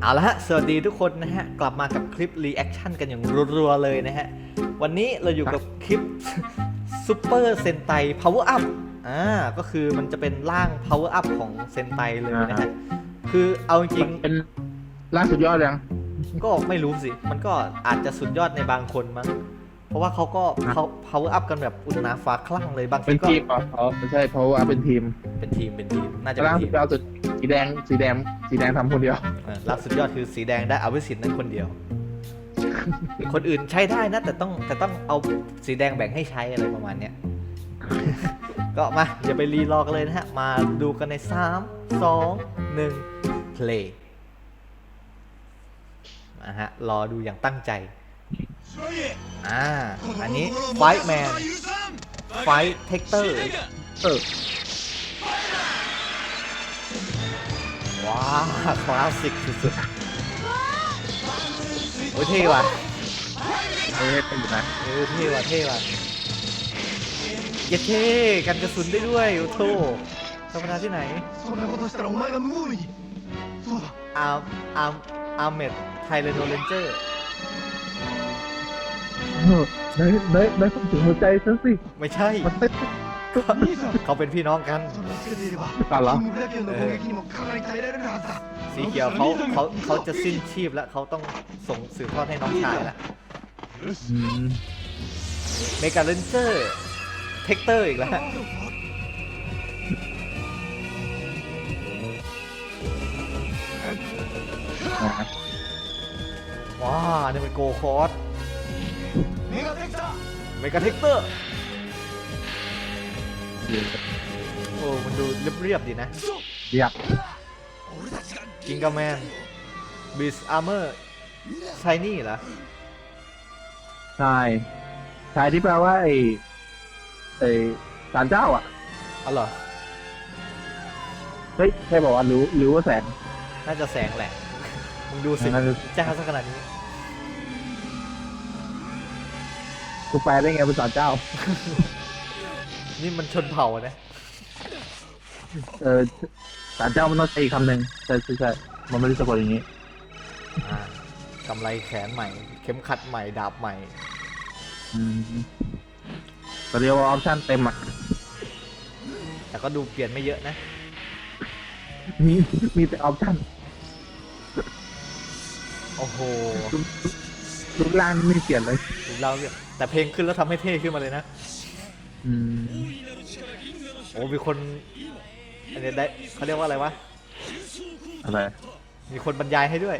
เอาละฮะ สวัสดีทุกคนนะฮะ กลับมากับคลิปรีแอคชั่นกันอย่างรัวๆเลยนะฮะ วันนี้เราอยู่กับคลิปซูเปอร์เซนไต Power Up อ่าก็คือมันจะเป็นร่าง Power Up ของเซนไตเลยนะฮะ คือเอาจริงเป็นล่าสุดยอดยังๆก็ไม่รู้สิ มันก็อาจจะสุดยอดในบางคนมั้งเพราะว่าเขาก็ฮะเขา Power Up กันแบบอุณาฟ้าคลั่งเลยบางทีเป็นก็ทีมเหรออ๋อไม่ใช่เพราะว่าเป็นทีม เป็นทีมเป็นทีมน่าจะล่าเป็นสุทีดมยอดสุด สีแดง สีแดง สีแดงทำคนเดียวเออล่าสุดยอดคือสีแดงได้อาวิสินนั้นคนเดียว คนอื่นใช้ได้นะ แต่ต้องแต่ต้องเอาสีแดงแบ่งให้ใช้อะไรประมาณเนี้ย ก็มาอย่าไปรีรอกันเลยนะฮะ มาดูกันใน 3 2 1 play นะฮะ รอดูอย่างตั้งใจ อ่า อันนี้ Fight Man Fight Tector เออ ว้าคลาสสิกสุดๆโอ้ยเท่ว่ะเอ้เป็นอยู่นะเออเท่ว่ะเท่ว่ะเย็ดเท่กันกระสุนได้ด้วยโอ้โธ่ธรรมดาที่ไหนอาร์อาร์อาร์เมดไทเลโนเลนเจอร์เนยเนยเนยผมถึงหัวใจฉันสิ ไม่ใช่ เขาเป็นพี่น้องกันตันเหรอ สีเขียวเขาเขาเขาจะสิ้นชีพแล้วเขาต้องส่งสืบทอดให้น้องชายละเมกาเลนเจอร์เทคเตอร์อีกแล้วว้านี่มันโกคอร์สเมกาเทคเตอร์ คือโอ้มันดูเรียบๆดีนะ เรียบกิงกาแมนบิสอาร์เมอร์ไานี่เหรอใช่ใช่ที่แปลว่าไอ้ไอ้สารเจ้าอะอ๋อเรเฮ้ยใครบอกว่ารู้รู้ว่าแสง น่าจะแสงแหละ มึงดูสิ น่จะ จ้าสักขนาดนี้ กูแปลได้ไงเป็นสารเจ้า นี่มันชนเผ่านะ เออศาลเจ้ามันต้องใช้อีกคำหนึ่งใช่ใช่ใช่มันไม่ได้สะกดอย่างนี้ อ่ากำไรแขนใหม่ เข็มขัดใหม่ ดาบใหม่ อืมก็เรียกว่าออปชั่นเต็มอะแต่ก็ดูเปลี่ยนไม่เยอะนะ มีมีแต่ออปชั่นโอ้โหรูปร่างไม่เปลี่ยนเลยดูเราเรียกแต่เพลงขึ้นแล้วทำให้เท่ขึ้นมาเลยนะ อืมโอ้มีคนอันนี้ได้เขาเรียกว่าอะไรวะ อะไรมีคนบรรยายให้ด้วย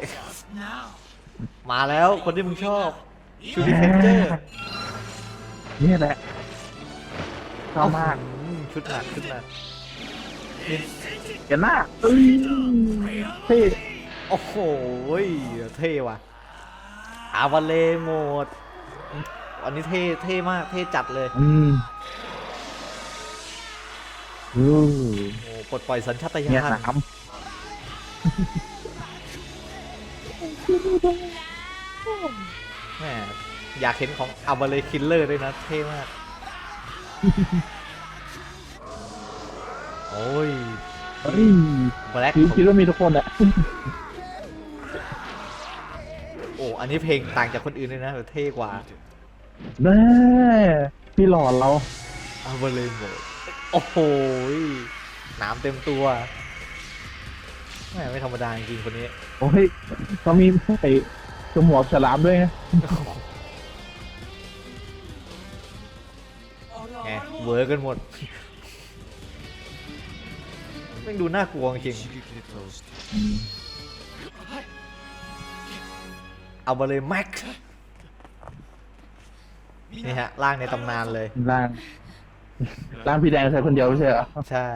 มาแล้วคนที่มึงชอบชูดิเฟนเจอร์นี่แหละชอบมากชุดหนักชุดหนักนี่เห็นหน้าเอ้ยเท่โอ้โหเท่ว่ะ อาวาเลโหมด อันนี้เท่เท่มากเท่จัดเลย อืม อือโอ้ปลดปล่อยสัญชาตเนี่ยญาณสามแหมอยากเห็นของอาวาเลคิลเลอร์ด้วยนะเท่มาก โอ้ยเฮ้ยแบล็คคิดคิดว่ามีทุกคนอะโอ้อันนี้เพลงต่างจากคนอื่นเลยนะแต่เท่กว่าแม่พี่หลอนเราอาวาเลโหมด โอ้โหหนามเต็มตัวแหมไม่ธรรมดาจริงๆคนนี้ โอ้ยเขามีไอ้จมูกฉลามด้วยไงไงเวอร์กันหมดไม่งดูน่ากลัวจริงเอามาเลยแม็กนี่ฮะร่างในตำนานเลยร่าง ร่างพี่แดงใส่คนเดียวไม่ใช่เหรอใช่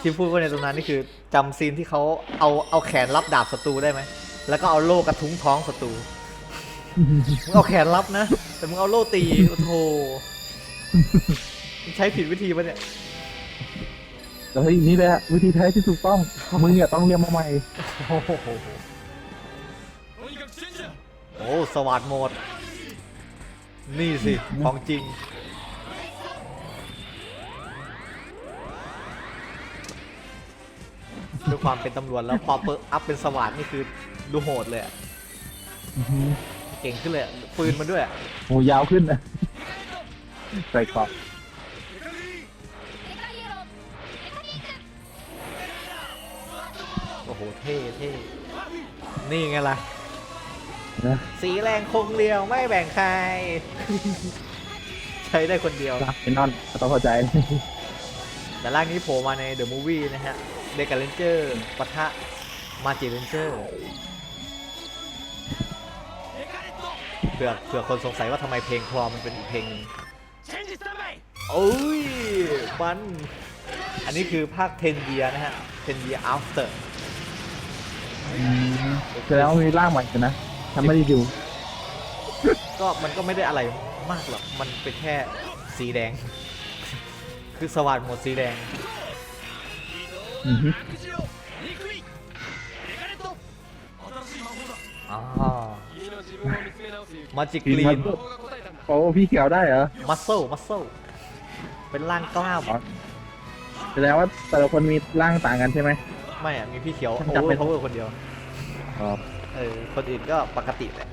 ที่พูดว่าในตำนานนี่คือจำซีนที่เขาเอาเอาแขนรับดาบศัตรูได้ไหม แล้วก็เอาโล่กระทุ้งท้องศัตรู มึงเอาแขนรับนะ แต่มึงเอาโล่ตี โอ้โหมึงใช้ผิดวิธีปะเนี่ยแล้วเฮ้ยนี่แหละวิธีแท้ที่ถูกต้องมึงเนี่ยต้องเรียนมาใหม่โอ้โหโอ้สวัสดโหมด นี่สิ ของจริง ด้วยความเป็นตำรวจแล้วพอเปิดอัพเป็นสวัสดนี่คือดูโหดเลยอะอื้อหือเก่งขึ้นเลยอะปืนมันด้วยอะโหยาวขึ้นนะใส่กรอบโอ้โหเท่เท่นี่ไงล่ะ นะสีแรงคงเดียวไม่แบ่งใคร ใช้ได้คนเดียว รักไอ้นอนต้องเข้าใจแต่ร่างนี้โผล่มาในเดอะมูฟวี่นะฮะ เดกาเลนเจอร์ปะทะมาจิเลนเจอร์เผื่อเผื่อคนสงสัยว่าทำไมเพลงคลอมันเป็นอีกเพลงนึงโอ้ยมัน อันนี้คือภาคเทนเดียนะฮะ10 year after แสดแล้วมีร่างใหม่กันนะทำไม่ได้ดู ก็มันก็ไม่ได้อะไรมากหรอก มันเป็นแค่สีแดง คือสว่านหมดสีแดง มาจิกลีนโอ้พี่เขียวได้เหรอ มัสเซลมัสเซลเป็นร่างกล้ามแสดงว่าแต่ละคนมีร่างต่างกันใช่ไหม ไม่อะมีพี่เขียวโอเป็ร์พาอคนเดียวเออ คนอื่นก็ปกติแหละ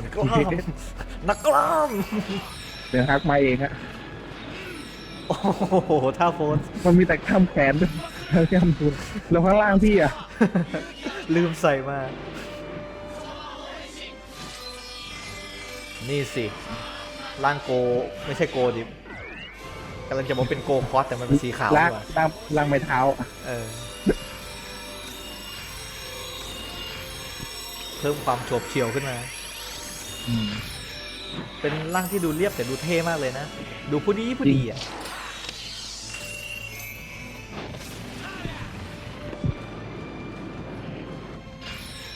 นักกล้ามนักกล้ามเดี๋ยวฮักมาเองฮะ โอ้โหท่าโฟนมันมีแต่ข้ามแขนด้วยแล้วข้ามทุนแล้วข้างล่างพี่อะ ลืมใส่มา นี่สิ ร่างโกไม่ใช่โกดิกำลังจะบอกเป็นโกคอสแต่มันเป็นสีขาวล่างดีกว่าล่างล่างไม้เท้าเออ เพิ่มความโฉบเฉี่ยวขึ้นมาอืมเป็นร่างที่ดูเรียบแต่ดูเท่มากเลยนะ ดูผู้ดีผู้ดีอะ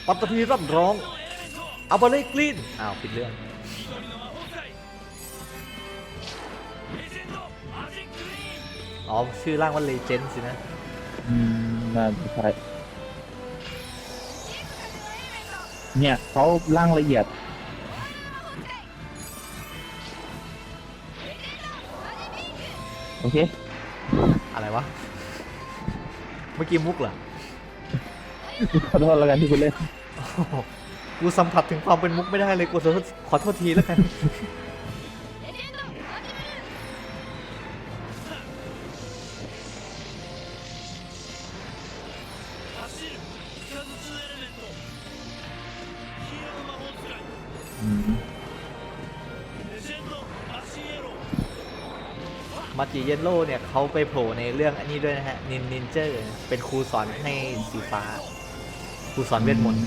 ปัตตพีรับร้องเอาไปเลยกลิ้นอ้าวผิดเรื่องอ๋อชื่อร่างว่าเลเจนด์สินะอืมน่าจะใช่เนี่ยเขาร่างละเอียด โอเค อะไรวะ เมื่อกี้มุกเหรอ ขอโทษแล้วกันที่คุณเล่น โอ้โหกูสัมผัสถึงความเป็นมุกไม่ได้เลย กูขอโทษขอโทษทีแล้วกัน 走るイカズツエレメント黄色の魔法使い อืม レジェンドマシンエロー มาจิเยนโร่เนี่ยเขาไปโผล่ในเรื่องอันนี้ด้วยนะฮะ นินนินเจอร์เป็นครูสอนให้สีฟ้า ครูสอนเวทมนต์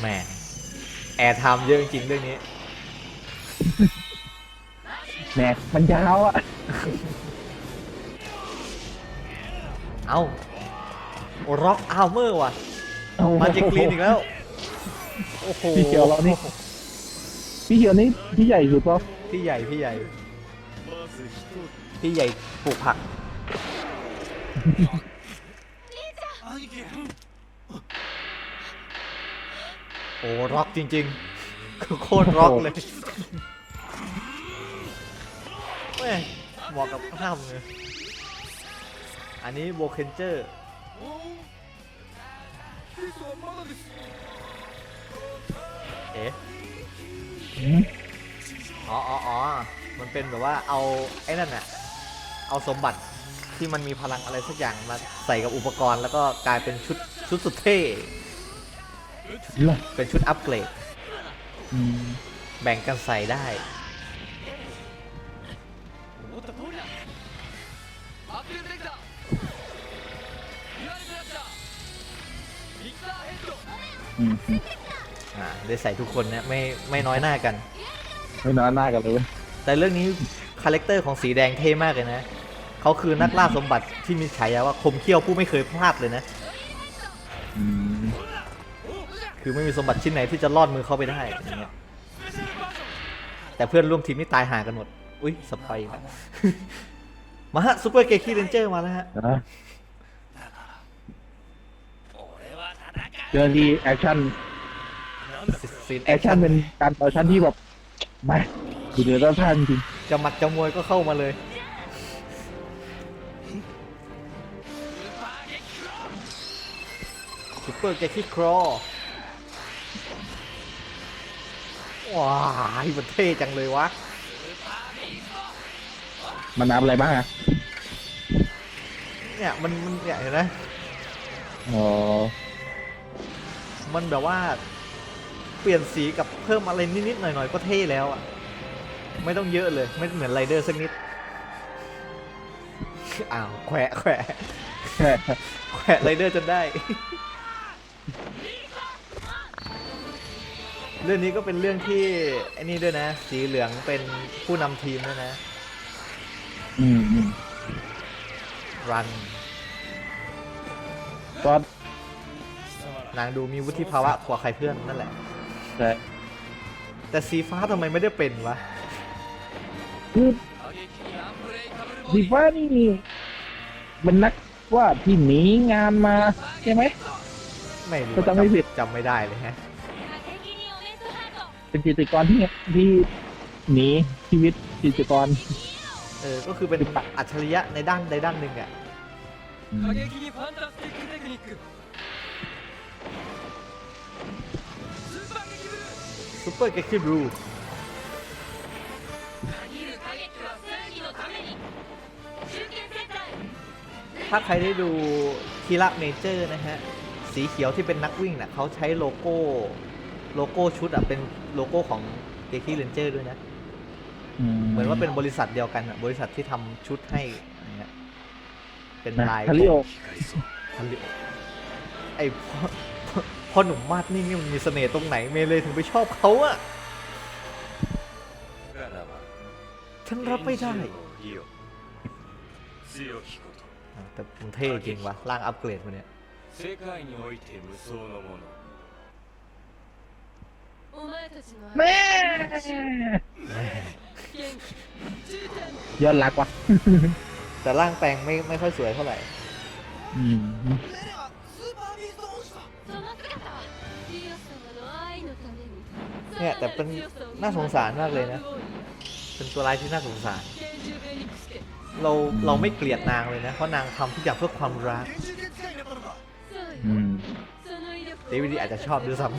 แม่แอร์ทำเยอะจริงเรื่องนี้แม่มันยาวอะ เอาร็อกอัลเมอร์ว่ะ มาจิกลีนอีกแล้ว โอ้โห พี่เขียวเรานี่ พี่เขียนี่พี่ใหญ่สุดป่ะพี่ใหญ่พี่ใหญ่ พี่ใหญ่ปลูกผัก โอ้ร็อกจริงๆ โคตรร็อกเลยแม่งเหมาะกับห้ามเลยอันนี้โบเคนเจอร์ เอ๊ะ อ๋ออ๋อมันเป็นแบบว่าเอาไอ้นั่นน่ะ เอาสมบัติที่มันมีพลังอะไรสักอย่างมาใส่กับอุปกรณ์แล้วก็กลายเป็นชุดชุดสุดเท่เป็นชุดอัปเกรดแบ่งกันใส่ได้อืม ได้ใส่ทุกคนเนะไม่ไม่น้อยหน้ากัน ไม่น้อยหน้ากันเลยแต่เรื่องนี้คาแรคเตอร์ของสีแดงเท่มากเลยนะเขาคือนักล่าสมบัติที่มีฉายาว่าคมเขี้ยวผู้ไม่เคยพลาดเลยนะคือไม่มีสมบัติชิ้นไหนที่จะรอดมือเขาไปได้แต่เพื่อนร่วมทีมไม่ตายห่ากันหมด อุ้ยสปอยล์มาฮะซูเปอร์เกคีเรนเจอร์มาแล้วฮะะเรื่องที่แอคชั่น ซีนแอคชั่นเป็นการแอคชั่นที่แบบมาดูเดือดร้อนท่านจริงจะหมัดจะมวยก็เข้ามาเลยซุปเปอร์แกคิครอว้ายมันเท่จังเลยวะ มันนับอะไรบ้างอะเนี่ยมันมันเนี่ยเห็นไหม อ๋อ มันแบบว่า เปลี่ยนสีกับเพิ่มอะไรนิดๆหน่อยๆก็เท่แล้วอะ ไม่ต้องเยอะเลย ไม่เหมือนไรเดอร์สักนิด อ้าวแขวะแขวะแขวะไรเดอร์จนได้ เรื่องนี้ก็เป็นเรื่องที่ไอ้นี่ด้วยนะ สีเหลืองเป็นผู้นำทีมด้วยนะ อืมอืมรัน ก็นางดูมีวุฒิภาวะกว่าใครเพื่อนนั่นแหละ แต่ แต่สีฟ้าทำไมไม่ได้เป็นวะ คือ 過激にアンブレイカブルボ ดี ディ ฟ้านี่เป็นนักวาดที่หนีงานมาใช่ไหม ไม่รู้ ก็จำไม่ผิด จำไม่ได้เลยฮะ 敵にオネストハート เป็นจิตรกรที่ที่หนีชีวิตจิตรกร เออ ก็คือเป็นอัจฉริยะในด้านใดด้านหนึ่งอ่ะ อืม 過激にファンタスティックテクニック ซุเปอร์แกคิบรูถ้าใครได้ดูทีละเมเจอร์นะฮะ สีเขียวที่เป็นนักวิ่งนะ่ะเขาใช้โลโก้ โลโก้ชุดอะเป็นโลโก้ของเกคิเรนเจอร์ด้วยนะ เหมือนว่าเป็นบริษัทเดียวกันบริษัทที่ทำชุดให้เป็นลายทาริโอทาริโอไอ พอหนุ่มมาดนี่มันมีเสน่ห์ตรงไหนเมเลยถึงไปชอบเขาอะฉันรับไม่ได้แต่มันเท่จริงวะร่างอัปเกรดมันเนี่ยแม่ยอดรักวะแต่ร่างแปลงไม่ไม่ค่อยสวยเท่าไหร่ี่ยแต่เป็นน่าสงสารมากเลยนะ เป็นตัวร้ายที่น่าสงสาร เราเราไม่เกลียดนางเลยนะ เพราะนางทำทุกอย่างเพื่อความรักอืเดวิดีอาจจะชอบด้วยซ้ำ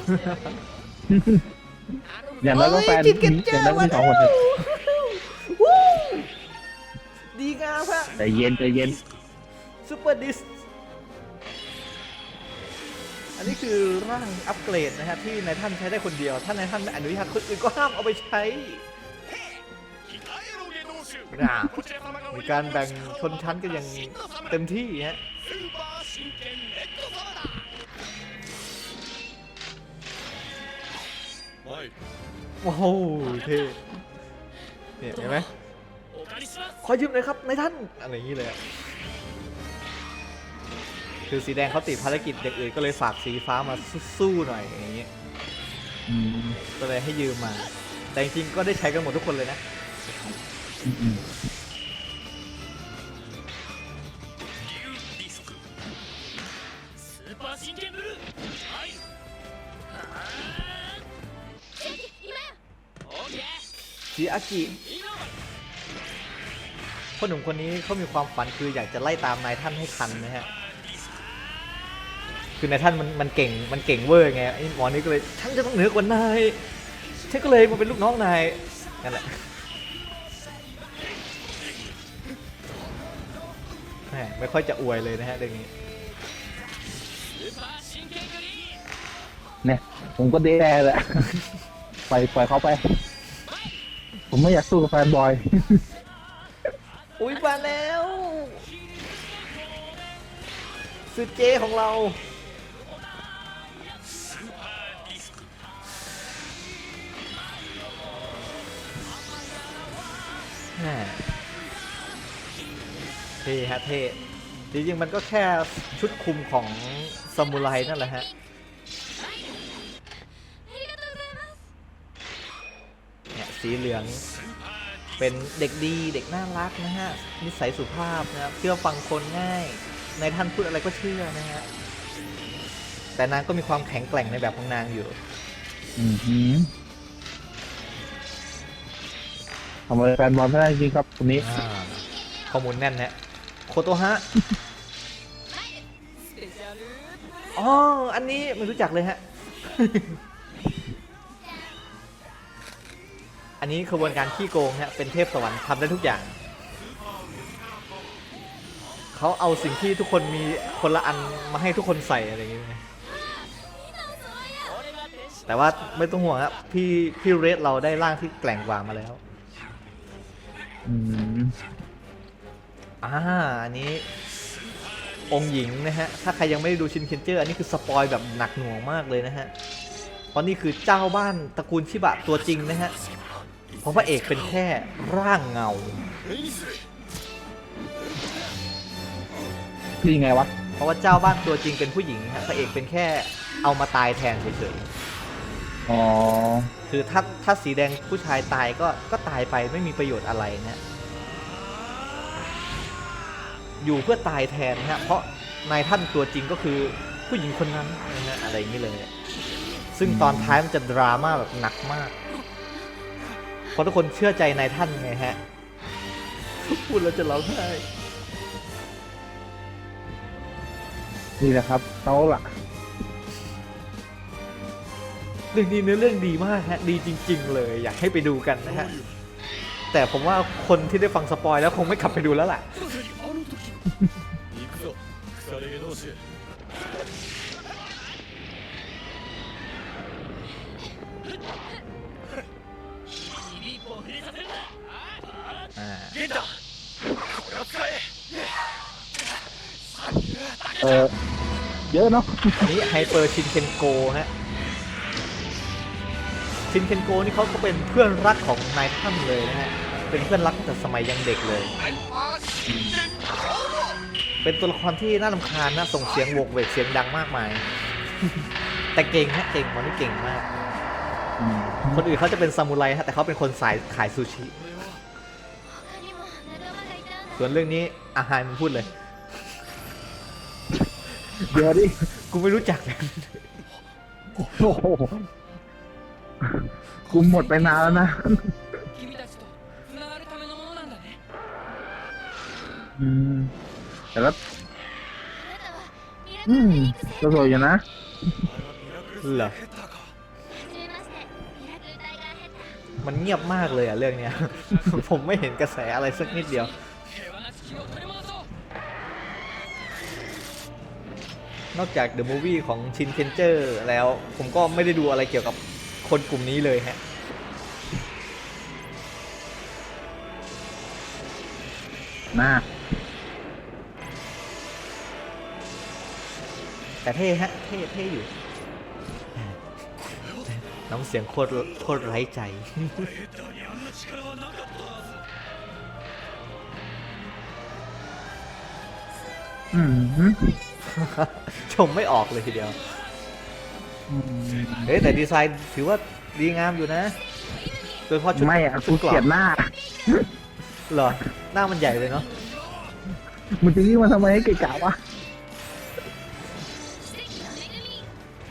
อย่างนั้นก็แฟนอย่างนั้นมีสองคนเลยดีงามฮะใจเย็นใจเย็นซูเปอร์ดิส นนี้คือร่างอัปเกรดนะครับที่นายท่านใช้ได้คนเดียว ท่านนายท่านอนุญาตคนอื่นก็ห้ามเอาไปใช้นะมีการแบ่งชนชั้นกันอย่างเต็มที่ฮะว้าวเท่เนี่ยเห็นไหมขอยืมหน่อยครับนายท่านอะไรอย่างนี้เลย คือสีแดงเขาติดภารกิจเด็กอื่นก็เลยฝากสีฟ้ามาสู้ๆหน่อยอย่างเงี้ยก็เลยให้ยืมมา แต่จริงๆก็ได้ใช้กันหมดทุกคนเลยนะ อืมอืมชิอากิพ่อหนุ่มคนนี้เขามีความฝันคืออยากจะไล่ตามนายท่านให้ทันนะฮะือในท่านมันมันเก่งมันเก่งเวอร์ไงไอ้หมอนี่ก็เลยท่านจะต้องเหนือกว่านายท่านก็เลยมาเป็นลูกน้องนายนั่นแหละไม่ค่อยจะอวยเลยนะฮะเรื่องนี้เนี่ยผมก็ดีแน่แหละปล่อยปล่อยเขาไป ผมไม่อยากสู้กับแฟนบอย อุ้ยมาแล้วสุดเจของเรา เท่ฮะเท่จริงๆมันก็แค่ชุดคุมของซามูไรนั่นแหละฮะเนี่ยสีเหลือง เป็นเด็กดีเด็กน่ารักนะฮะ นิสัยสุภาพนะครับเชื่อฟังคนง่าย ในท่านพูดอะไรก็เชื่อนะฮะ แต่นางก็มีความแข็งแกร่งในแบบของนางอยู่ อือ ทำอะไรแฟนบอลไม่ได้จริงครับคนนี้อ่าข้อมูลแน่นนะโคโตฮะอ๋ออันนี้ไม่รู้จักเลยฮะ อันนี้ขบวนการขี้โกงฮะเป็นเทพสวรรค์ทำได้ทุกอย่าง เขาเอาสิ่งที่ทุกคนมีคนละอันมาให้ทุกคนใส่อะไรอย่างเงี้ยแต่ว่าไม่ต้องห่วงครับพี่พี่เรดเราได้ร่างที่แกร่งกว่ามาแล้ว อืมอ่าอันนี้ องค์หญิงนะฮะ ถ้าใครยังไม่ได้ดูชินเคนเจอร์ อันนี้คือสปอยแบบหนักหน่วงมากเลยนะฮะ เพราะนี่คือเจ้าบ้านตระกูลชิบะตัวจริงนะฮะ เพราะพระเอกเป็นแค่ร่างเงาพี่ยังไงวะ เพราะว่าเจ้าบ้านตัวจริงเป็นผู้หญิงฮะพระเอกเป็นแค่เอามาตายแทนเฉย อ๋อๆคือถ้าถ้าสีแดงผู้ชายตายก็ก็ตายไปไม่มีประโยชน์อะไรนะฮะอยู่เพื่อตายแทนนะฮะเพราะนายท่านตัวจริงก็คือผู้หญิงคนนั้นนะฮะอะไรอย่างนี้เลย ซึ่งตอนท้ายมันจะดราม่าแบบหนักมาก เพราะทุกคนเชื่อใจนายท่านไงฮะ พูดแล้วจะร้องไห้นี่แหละครับเขาล่ะ เรื่องนี้เนื้อเรื่องดีมากฮะดีจริง ๆ เลยอยากให้ไปดูกันนะฮะแต่ผมว่าคนที่ได้ฟังสปอยแล้วคงไม่ขับไปดูแล้วล่ะเออเยอะเนาะนี่ไฮเปอร์ชินเคนโกฮะ ชินเคนโกนี่เขาก็เป็นเพื่อนรักของนายท่านเลยนะฮะ เป็นเพื่อนรักตั้งแต่สมัยยังเด็กเลย เป็นตัวละครที่น่าลำคาญนะส่งเสียงโวกเวกเสียงดังมากมาย แต่เก่งฮะเก่งมันนี่เก่งมาก คนอื่นเขาจะเป็นซามูไรฮะแต่เขาเป็นคนสายขายซูชิ ส่วนเรื่องนี้อาหารมันพูดเลย เดี๋ยวดิ กูไม่รู้จักเลย กูหมดไปนานแล้วนะ 君たちと繋がるためのものなんだね อืม แต่ก็ あなたはミラク อื ル ม フェニックス ก็สวยอยู่นะ เหรอ はじめましてミラクルタイガーヘッダー มันเงียบมากเลยอะเรื่องเนี้ย ผมไม่เห็นกระแสอะไรสักนิดเดียว 平和な地球を取り戻そう นอกจาก The Movie ของชินเคนเจอร์แล้ว ผมก็ไม่ได้ดูอะไรเกี่ยวกับ คนกลุ่มนี้เลยฮะนะแต่เท่ฮะ เท่เท่อยู่ น้ำเสียงโคตรโคตรไร้ใจ อืมฮึชมไม่ออกเลยทีเดียวอืม เฮ้แต่ดีไซน์ถือว่าดีงามอยู่นะ โดยเฉพาะชุดไม่ชุดเกลียดหน้าหรอ หน้ามันใหญ่เลยเนาะ มึงจะยิ่งมาทำไมให้เกะกะวะ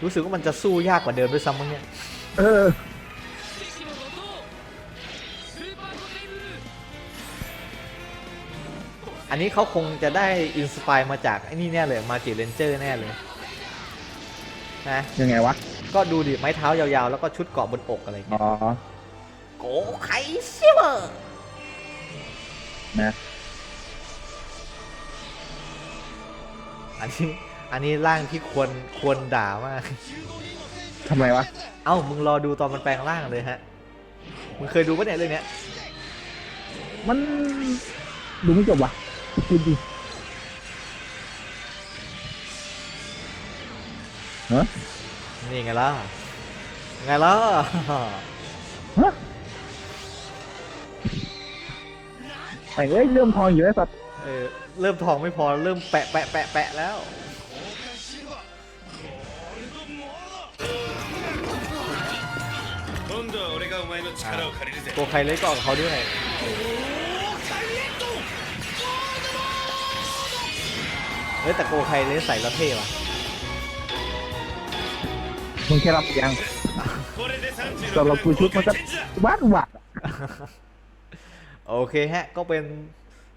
รู้สึกว่ามันจะสู้ยากกว่าเดิมด้วยซ้ำมั้งเนี่ย เออ อันนี้เขาคงจะได้อินสปายมาจากไอ้นี่แน่เลย มาจิเลนเจอร์แน่เลย นะ ยังไงวะ ก็ดูดิไม้เท้ายาวๆ แล้วก็ชุดเกราะบนอกอะไรอย่างอ๋เงี้ยอโกไคซิเวอร์นะอันนี้อันนี้ร่างที่ควรควรด่ามาก ทำไมวะ เอ้า มึงรอดูตอนมันแปลงร่างเลยฮะ มึงเคยดูปะเนี่ยเรื่องเนี้ย มันดูไม่จบวะพูดดิฮะ นี่ไงล่ะ ไงล่ะ ฮะไอ้เอ้ยเริ่มทองอยู่ไอ้สัตว์ เออ เริ่มทองไม่พอ เริ่มแปะแปะแปะแปะแล้ว 今度は俺がお前の力を借りるぜ โกไคเล็กก็ออกกับเขาด้วย เฮ้ยแต่โกไคเล็กใส่แล้วเท่ว่ะ มึงแค่รับยังสำหรับกูชุดมันก็วาดหวัดโอเคฮะ ก็เป็น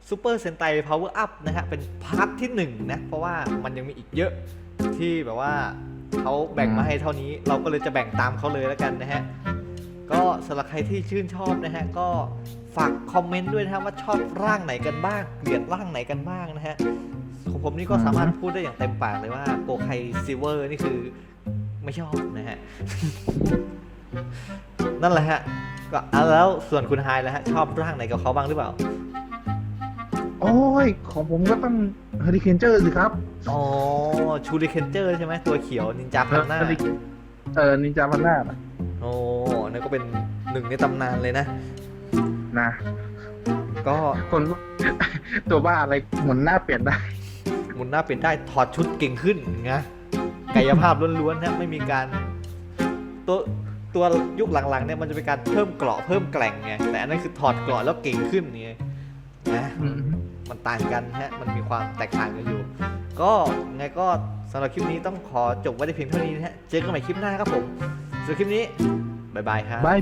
ซูเปอร์เซนไตพาวเวอร์อัพนะฮะ เป็นพาร์ทที่หนึ่งนะเพราะว่ามันยังมีอีกเยอะที่แบบว่าเขาแบ่งมาให้เท่านี้ เราก็เลยจะแบ่งตามเขาเลยแล้วกันนะฮะ ก็สำหรับใครที่ชื่นชอบนะฮะ ก็ฝากคอมเมนต์ด้วยนะฮะว่าชอบร่างไหนกันบ้างเกลียดร่างไหนกันบ้างนะฮะของผมนี่ก็สามารถพูดได้อย่างเต็มปากเลยว่าโกไคซิเวอร์นี่คือ ไม่ชอบนะฮะ นั่นแหละฮะ ก็อะแล้วส่วนคุณไฮแล้วฮะ ชอบร่างไหนกับเขาบ้างหรือเปล่า โอ้ย ของผมก็ต้องเฮอริเคนเจอร์สิครับอ๋อ ชูริเคนเจอร์ใช่ไหมตัวเขียวนินจาพันหน้า Hurricane เออนินจาพันหน้าน่ะโอ้นั่นก็เป็นหนึ่งในตำนานเลยนะ นะก็คนตัวบ้าอะไรหมุนหน้าเปลี่ยนได้ หมุนหน้าเปลี่ยนได้ถอดชุดเก่งขึ้นไง กายภาพล้วนๆนะไม่มีการตัวตัวยุคหลังๆเนี่ยมันจะเป็นการเพิ่มเกราะเพิ่มแกร่งไงแต่อันนั้นคือถอดเกราะแล้วเก่งขึ้นไงนะมันต่างกันฮะมันมีความแตกต่างกันอยู่ ก็ไงก็สำหรับคลิปนี้ต้องขอจบไว้ในเพียงเท่านี้นะฮะเจอกันใหม่คลิปหน้าครับผมสำหรับคลิปนี้บายบายครับบาย